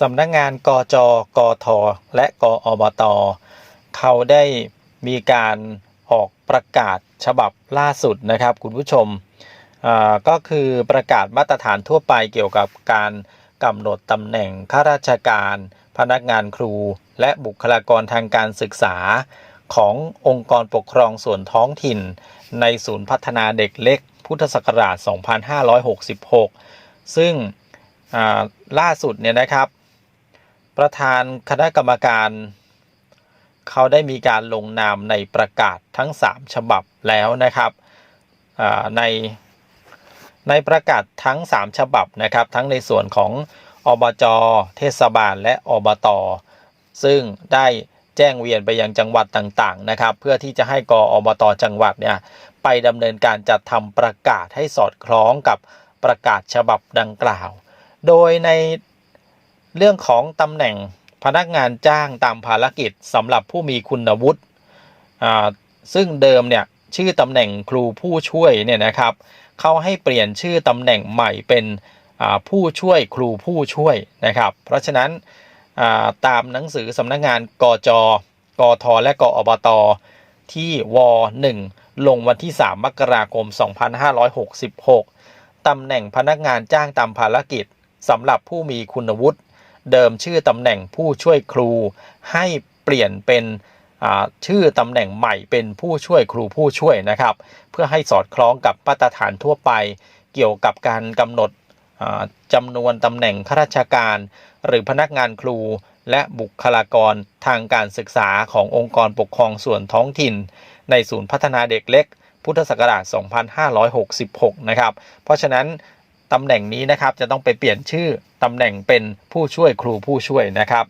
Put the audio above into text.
สำนักงานกจกทและกอบต เขาได้มีการออกประกาศฉบับล่าสุดนะครับคุณผู้ชมก็คือประกาศมาตรฐานทั่วไปเกี่ยวกับการกำหนดตำแหน่งข้าราชการ พนักงานครู และบุคลากรทางการศึกษา ขององค์กรปกครองส่วนท้องถิ่น ในศูนย์พัฒนาเด็กเล็ก พุทธศักราช 2566 ซึ่งอ่าล่าสุดเนี่ยนะครับ ประธานคณะกรรมการ เขาได้มีการลงนามในประกาศทั้ง 3 ฉบับแล้วนะครับในในประกาศทั้ง 3 ฉบับนะครับ ทั้งในส่วนของอบจ เทศบาลและอบต ซึ่งได้แจ้งเวียนไปยังจังหวัดต่างๆนะครับ เพื่อที่จะให้กออบตจังหวัดเนี่ยไปดำเนินการจัดทำประกาศให้สอดคล้องกับประกาศฉบับดังกล่าว โดยใน เรื่องของตำแหน่งพนักงานจ้างตามภารกิจสำหรับผู้มีคุณวุฒิอ่าซึ่งเดิมเนี่ยชื่อตำแหน่งครูผู้ช่วยเนี่ยนะครับเขาให้เปลี่ยนชื่อตำแหน่งใหม่เป็นอ่าผู้ช่วยครูผู้ช่วยนะครับ เพราะฉะนั้นอ่าตามหนังสือสำนักงานกจกทและกอบตที่ว1ลงวันที่ 3 มกราคม 2566ตำแหน่งพนักงานจ้างตามภารกิจสำหรับผู้มีคุณวุฒิ เดิมชื่อตำแหน่งผู้ช่วยครู ให้เปลี่ยนเป็นชื่อตำแหน่งใหม่เป็นผู้ช่วยครูผู้ช่วยนะครับ เพื่อให้สอดคล้องกับมาตรฐานทั่วไป เกี่ยวกับการกำหนดจำนวนตำแหน่งข้าราชการ หรือพนักงานครู และบุคลากรทางการศึกษาขององค์กรปกครองส่วนท้องถิ่น ในศูนย์พัฒนาเด็กเล็ก พุทธศักราช 2566 นะครับ เพราะฉะนั้น ตำแหน่งนี้นะครับจะต้องไปเปลี่ยนชื่อตำแหน่งเป็นผู้ช่วยครูผู้ช่วยนะครับ